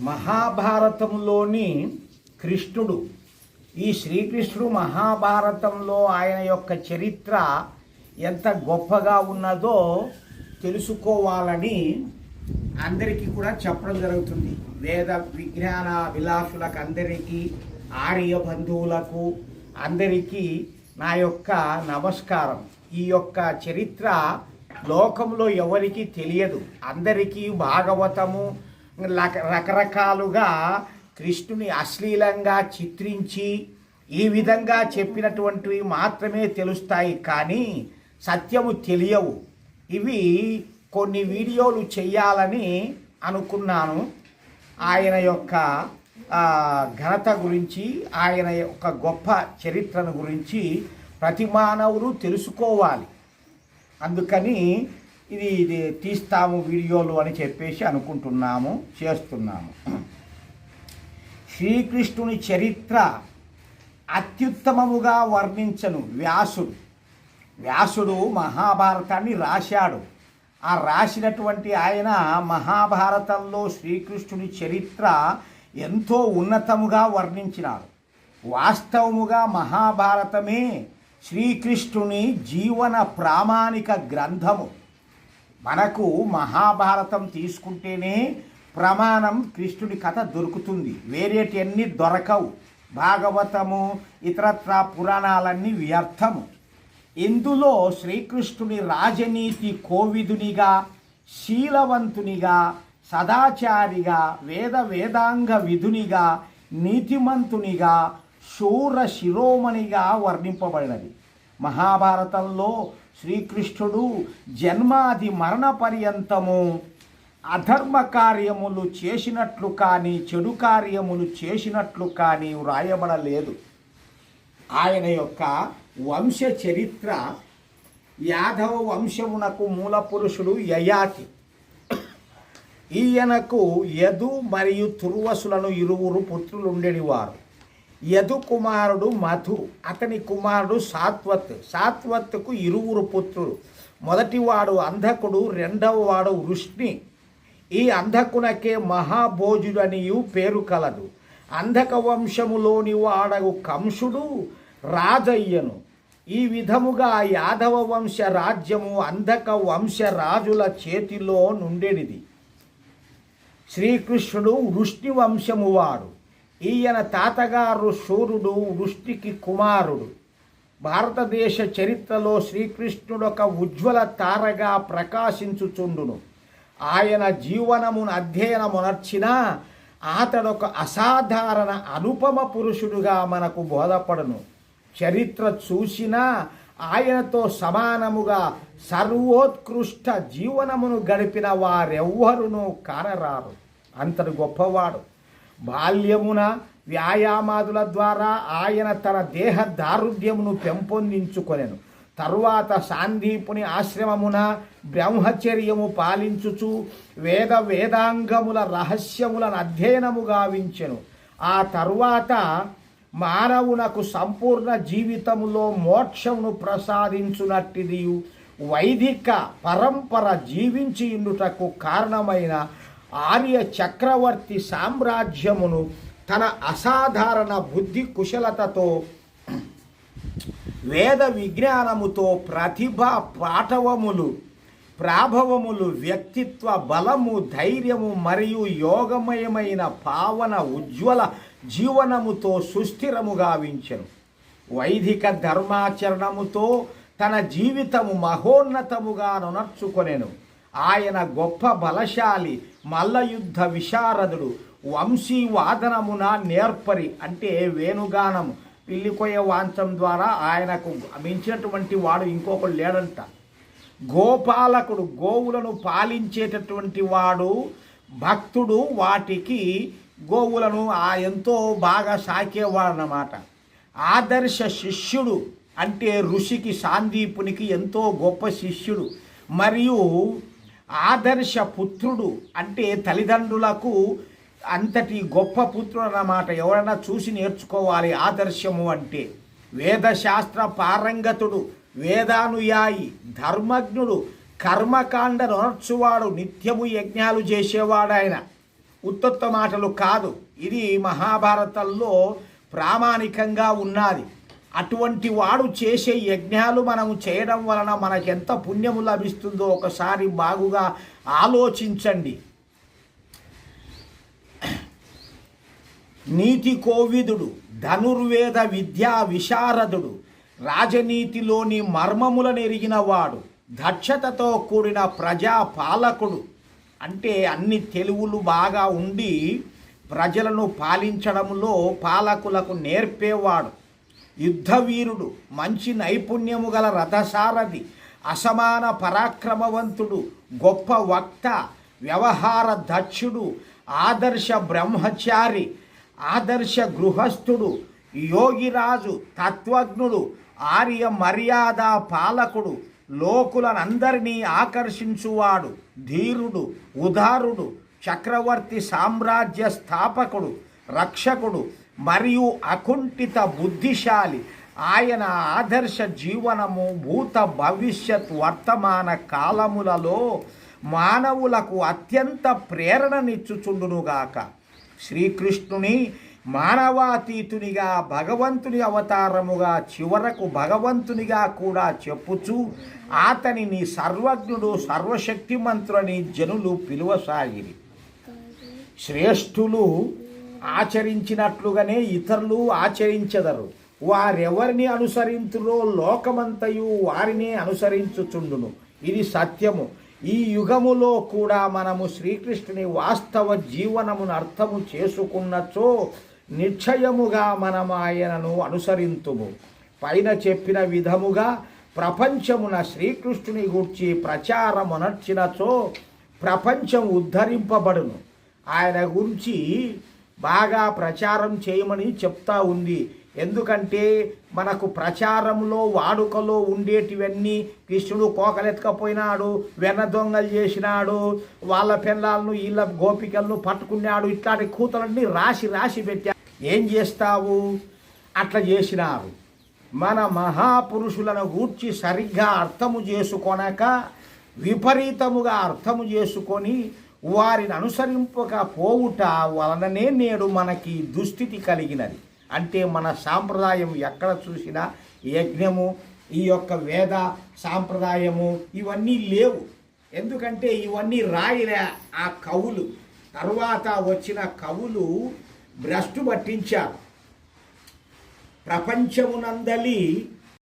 మహాభారతంలోని కృష్ణుడు. ఈ శ్రీకృష్ణుడు మహాభారతంలో ఆయన యొక్క చరిత్ర ఎంత గొప్పగా ఉన్నదో తెలుసుకోవాలని అందరికీ కూడా చెప్పడం జరుగుతుంది. వేద విజ్ఞాన విలాసులకు అందరికీ ఆర్య బంధువులకు అందరికీ నా యొక్క నమస్కారం. ఈ యొక్క చరిత్ర లోకంలో ఎవరికీ తెలియదు. అందరికీ భాగవతము రకరకాలుగా కృష్ణుని అశ్లీలంగా చిత్రించి ఈ విధంగా చెప్పినటువంటివి మాత్రమే తెలుస్తాయి కానీ సత్యము తెలియవు. ఇవి కొన్ని వీడియోలు చేయాలని అనుకున్నాను. ఆయన యొక్క ఘనత గురించి ఆయన యొక్క గొప్ప చరిత్రను గురించి ప్రతి మానవుడు తెలుసుకోవాలి. అందుకని ఇది ఇది తీస్తాము వీడియోలు అని చెప్పేసి అనుకుంటున్నాము చేస్తున్నాము. శ్రీకృష్ణుని చరిత్ర అత్యుత్తమముగా వర్ణించను వ్యాసుడు. వ్యాసుడు మహాభారతాన్ని రాశాడు. ఆ రాసినటువంటి ఆయన మహాభారతంలో శ్రీకృష్ణుని చరిత్ర ఎంతో ఉన్నతముగా వర్ణించినాడు వాస్తవముగా మహాభారతమే శ్రీకృష్ణుని జీవన ప్రామాణిక గ్రంథము. మనకు మహాభారతం తీసుకుంటేనే ప్రమాణం కృష్ణుడి కథ దొరుకుతుంది. వేరేటివన్నీ దొరకవు. భాగవతము ఇతరత్ర పురాణాలన్నీ వ్యర్థము. ఇందులో శ్రీకృష్ణుని రాజనీతి కోవిదునిగా శీలవంతునిగా సదాచారిగా వేద వేదాంగ విధునిగా నీతిమంతునిగా శూర శిరోమణిగా వర్ణింపబడినది. మహాభారతంలో శ్రీకృష్ణుడు జన్మాది మరణ పర్యంతము అధర్మ కార్యములు చేసినట్లు కానీ చెడు కార్యములు చేసినట్లు కానీ వ్రాయబడలేదు. ఆయన యొక్క వంశ చరిత్ర యాదవ వంశమునకు మూల పురుషుడు యయాతి. ఈయనకు యదు మరియు తుర్వసులను ఇరువురు పుత్రులు ఉండేవారు యదు కుమారుడు మధు అతని కుమారుడు సాత్వత్. సాత్వత్కు ఇరువురు పుత్రుడు మొదటివాడు అంధకుడు రెండవ వాడు వృష్ణి. ఈ అంధకునకే మహాభోజుడనియు పేరు కలదు. అంధక వంశములోని వాడగు కంసుడు రాజయ్యను. ఈ విధముగా యాదవ వంశ రాజ్యము అంధక వంశ రాజుల చేతిలో నుండెడిది. శ్రీకృష్ణుడు వృష్ణి వంశము వాడు ఈయన తాతగారు సూర్యుడు వృష్టికి కుమారుడు. భారతదేశ చరిత్రలో శ్రీకృష్ణుడు ఒక ఉజ్వల తారగా ప్రకాశించుచుండును. ఆయన జీవనమును అధ్యయనమునర్చిన అతడొక అసాధారణ అనుపమ పురుషుడుగా మనకు బోధపడును. చరిత్ర చూసినా ఆయనతో సమానముగా సర్వోత్కృష్ట జీవనమును గడిపిన వారెవ్వరును కానరారు. అంతటి గొప్పవాడు. బాల్యమున వ్యాయామాదుల ద్వారా ఆయన తన దేహ దారుఢ్యమును పెంపొందించుకొనెను. తరువాత సాందీపుని ఆశ్రమమున బ్రహ్మచర్యము పాలించుచు వేద వేదాంగముల రహస్యములను అధ్యయనము గావించెను ఆ తరువాత మానవునకు సంపూర్ణ జీవితములో మోక్షమును ప్రసాదించునట్టిది వైదిక పరంపర జీవించి ఇండుటకు కారణమైన ఆర్య చక్రవర్తి సామ్రాజ్యమును తన అసాధారణ బుద్ధి కుశలతతో వేద విజ్ఞానముతో ప్రతిభ పాఠవములు ప్రాభవములు వ్యక్తిత్వ బలము ధైర్యము మరియు యోగమయమైన పావన ఉజ్వల జీవనముతో సుస్థిరము గావించెను. వైదిక ధర్మాచరణముతో తన జీవితము మహోన్నతముగా నునర్చుకొనెను. ఆయన గొప్ప బలశాలి మల్లయుద్ధ విశారదుడు వంశీ వాదనమున నేర్పరి అంటే వేణుగానము. పిల్లికొయ్య వాంచం ద్వారా ఆయనకు మించినటువంటి వాడు ఇంకొకడు లేడంట. గోపాలకుడు గోవులను పాలించేటటువంటి వాడు భక్తుడు వాటికి గోవులను ఆ ఎంతో బాగా సాకేవాడనమాట ఆదర్శ శిష్యుడు అంటే ఋషికి సాందీపునికి ఎంతో గొప్ప శిష్యుడు. మరియు ఆదర్శ పుత్రుడు అంటే తల్లిదండ్రులకు అంతటి గొప్ప పుత్రుడు అన్నమాట. ఎవరైనా చూసి నేర్చుకోవాలి ఆదర్శము అంటే. వేదశాస్త్ర పారంగతుడు వేదానుయాయి ధర్మజ్ఞుడు కర్మకాండ నొనర్చువాడు నిత్యము యజ్ఞాలు చేసేవాడు ఆయన. ఉత్తొత్త మాటలు కాదు. ఇది మహాభారతంలో ప్రామాణికంగా ఉన్నది. అటువంటి వాడు చేసే యజ్ఞాలు మనము చేయడం వలన మనకెంత పుణ్యము లభిస్తుందో ఒకసారి బాగుగా ఆలోచించండి. నీతి కోవిదుడు ధనుర్వేద విద్యా విశారదుడు రాజనీతిలోని మర్మములను ఎరిగినవాడు దక్షతతో కూడిన ప్రజా పాలకుడు అంటే అన్ని తెలుగులు బాగా ఉండి ప్రజలను పాలించడంలో పాలకులకు నేర్పేవాడు. యుద్ధవీరుడు మంచి నైపుణ్యము గల రథసారథి అసమాన పరాక్రమవంతుడు గొప్ప వక్త వ్యవహార దక్షుడు ఆదర్శ బ్రహ్మచారి ఆదర్శ గృహస్థుడు యోగిరాజు తత్వజ్ఞుడు ఆర్య మర్యాద పాలకుడు లోకులనందరినీ ఆకర్షించువాడు ధీరుడు ఉదారుడు చక్రవర్తి సామ్రాజ్య స్థాపకుడు రక్షకుడు మరియు అకుంఠిత బుద్ధిశాలి. ఆయన ఆదర్శ జీవనము భూత భవిష్యత్ వర్తమాన కాలములలో మానవులకు అత్యంత ప్రేరణనిచ్చుచుండునుగాక. శ్రీకృష్ణుని మానవాతీతునిగా భగవంతుని అవతారముగా చివరకు భగవంతునిగా కూడా చెప్పుచు అతనిని సర్వజ్ఞుడు సర్వశక్తిమంతుడని జనులు పిలువసాగిరి. శ్రేష్ఠులు ఆచరించినట్లుగానే ఇతరులు ఆచరించెదరు. వారెవరిని అనుసరించురో లోకమంతయు వారిని అనుసరించుచుండును. ఇది సత్యము. ఈ యుగములో కూడా మనము శ్రీకృష్ణుని వాస్తవ జీవనమును అర్థము చేసుకున్నచో నిశ్చయముగా మనం ఆయనను అనుసరింతుము. పైన చెప్పిన విధముగా ప్రపంచమున శ్రీకృష్ణుని గూర్చి ప్రచారమునర్చినచో ప్రపంచం ఉద్ధరింపబడును. ఆయన గురించి బాగా ప్రచారం చేయమని చెప్తా ఉంది. ఎందుకంటే మనకు ప్రచారంలో వాడుకలో ఉండేటివన్నీ కృష్ణుడు కోకలెత్తకపోయినాడు వెన్న దొంగలు చేసినాడు వాళ్ళ పిల్లలను వీళ్ళ గోపికలను పట్టుకున్నాడు ఇట్లాంటి కూతలన్నీ రాసి రాసి పెట్టారు ఏం చేస్తావు? అట్లా చేసినారు. మన మహాపురుషులను గూర్చి సరిగ్గా అర్థము చేసుకొనక విపరీతముగా అర్థము చేసుకొని వారిని అనుసరింపక పోవుట వలననే నేడు మనకి దుస్థితి కలిగినది. అంటే మన సాంప్రదాయం ఎక్కడ చూసినా యజ్ఞము ఈ యొక్క వేద సాంప్రదాయము ఇవన్నీ లేవు. ఎందుకంటే ఇవన్నీ రాయిలే ఆ కవులు. తర్వాత వచ్చిన కవులు భ్రష్టు పట్టించారు. ప్రపంచమునందలి